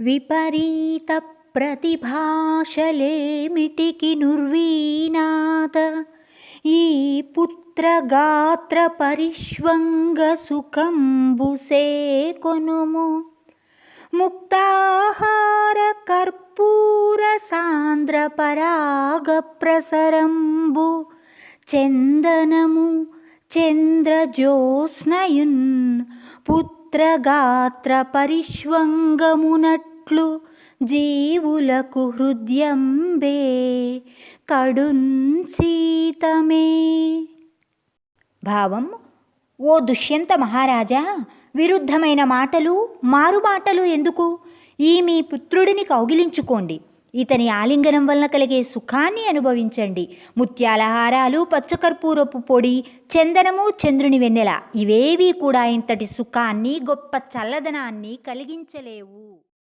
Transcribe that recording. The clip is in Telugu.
విపరీత ప్రతిభాషలేమిటికి నుర్వీనాథ? ఈ పుత్రగాత్ర పరిష్వంగ సుఖంబుసే కొనుము ముక్తాహార కర్పూర సాంద్ర పరాగ ప్రసరంబు చందనము చంద్రజ్యోత్స్నయున్ పుత్రగాత్ర పరిష్వంగమునట్లు జీవులకు హృదయంబే కడున్సీతమే భావం ఓ దుష్యంత మహారాజా విరుద్ధమైన మాటలు మారుమాటలు ఎందుకు? ఈ మీ పుత్రుడిని కౌగిలించుకోండి. ఇతని ఆలింగనం వలన కలిగే సుఖాన్ని అనుభవించండి. ముత్యాల హారాలు పచ్చకర్పూరపు పొడి చందనము చంద్రుని వెన్నెల ఇవేవీ కూడా ఇంతటి సుఖాన్ని గొప్ప చల్లదనాన్ని కలిగించలేవు.